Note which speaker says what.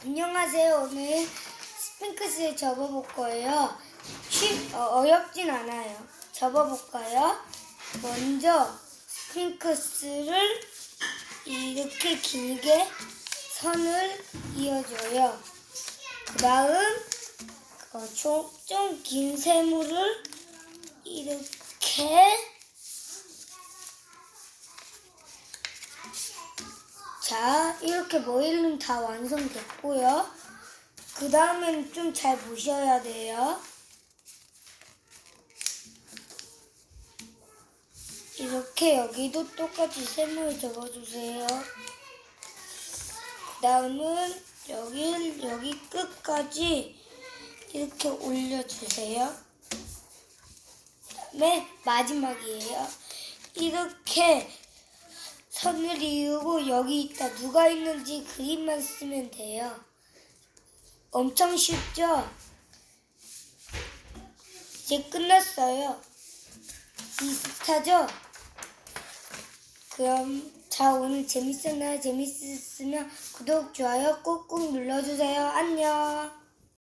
Speaker 1: 안녕하세요. 오늘 스핑크스를 접어볼 거예요. 쉽, 어, 어렵진 않아요. 접어볼까요? 먼저 스핑크스를 이렇게 길게 선을 이어줘요. 그 다음 어, 좀긴 세모를 이렇게 자, 이렇게 머리는 다 완성됐고요. 그 다음엔 좀 잘 보셔야 돼요. 이렇게 여기도 똑같이 세모를 접어주세요. 그 다음은 여기, 여기 끝까지 이렇게 올려주세요. 그 다음에 마지막이에요. 이렇게 선을 이루고 여기 있다 누가 있는지 그림만 쓰면 돼요. 엄청 쉽죠? 이제 끝났어요. 비슷하죠? 그럼 자 오늘 재밌었나요? 재밌었으면 구독, 좋아요 꾹꾹 눌러주세요. 안녕.